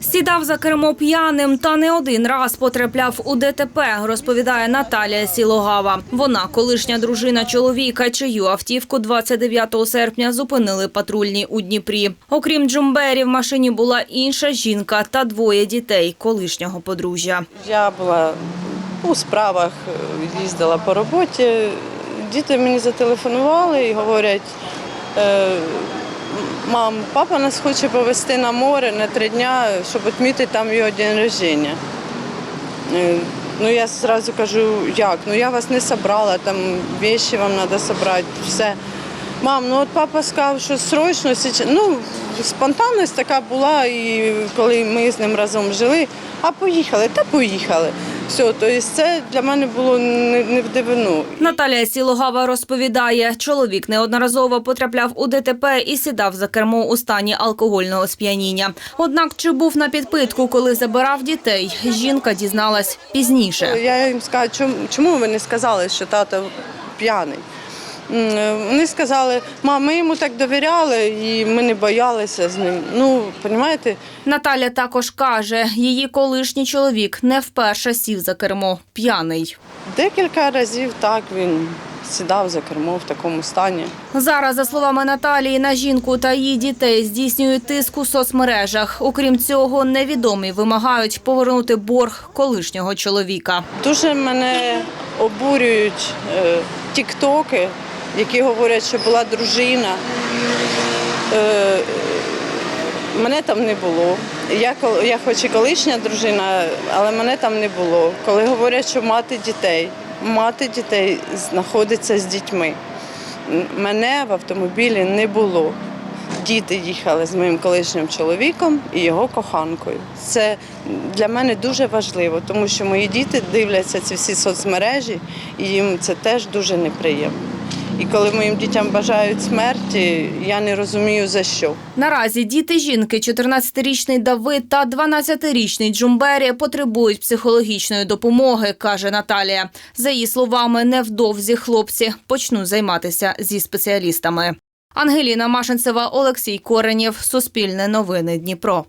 Сідав за кермо п'яним та не один раз потрапляв у ДТП, розповідає Наталія Сілогава. Вона колишня дружина чоловіка, чию автівку 29 серпня зупинили патрульні у Дніпрі. Окрім Джумбері, в машині була інша жінка та двоє дітей колишнього подружжя. Я була у справах, їздила по роботі. Діти мені зателефонували і говорять, е, мам, папа нас хоче повезти на море на три дня, щоб відмітити там його день рождення. Е, Ну я одразу кажу, як? Ну я вас не собрала, там вещи вам треба зібрати, все. Мам, ну от папа сказав, що срочно. Ну, спонтанність така була, і коли ми з ним разом жили, а поїхали, та поїхали. Все, тобто це для мене було не, в дивину. Наталія Сілогава розповідає, чоловік неодноразово потрапляв у ДТП і сідав за кермо у стані алкогольного сп'яніння. Однак чи був на підпитку, коли забирав дітей, жінка дізналась пізніше. Я їм сказала, чому ви не сказали, що тато п'яний? Е, Вони сказали, мам, ми йому так довіряли і ми не боялися з ним. Ну, розумієте, Наталя також каже, її колишній чоловік не вперше сів за кермо п'яний. декілька разів так він сідав за кермо в такому стані. Зараз, за словами Наталії, на жінку та її дітей здійснюють тиск у соцмережах. Окрім цього, невідомі вимагають повернути борг колишнього чоловіка. Дуже мене обурюють е, тіктоки, які говорять, що була дружина. Е, мене там не було. Я, я хоч і колишня дружина, але мене там не було. Коли говорять, що мати дітей, мати дітей знаходиться з дітьми. Мене в автомобілі не було. Діти їхали з моїм колишнім чоловіком і його коханкою. Це для мене дуже важливо, тому що мої діти дивляться ці всі соцмережі, і їм це теж дуже неприємно. І коли моїм дітям бажають смерті, я не розумію за що. Наразі діти жінки, 14-річний Давид та 12-річний Джумбері, потребують психологічної допомоги, каже Наталія. За її словами, невдовзі хлопці почнуть займатися зі спеціалістами. Ангеліна Машинцева, Олексій Коренєв, Суспільне новини Дніпро.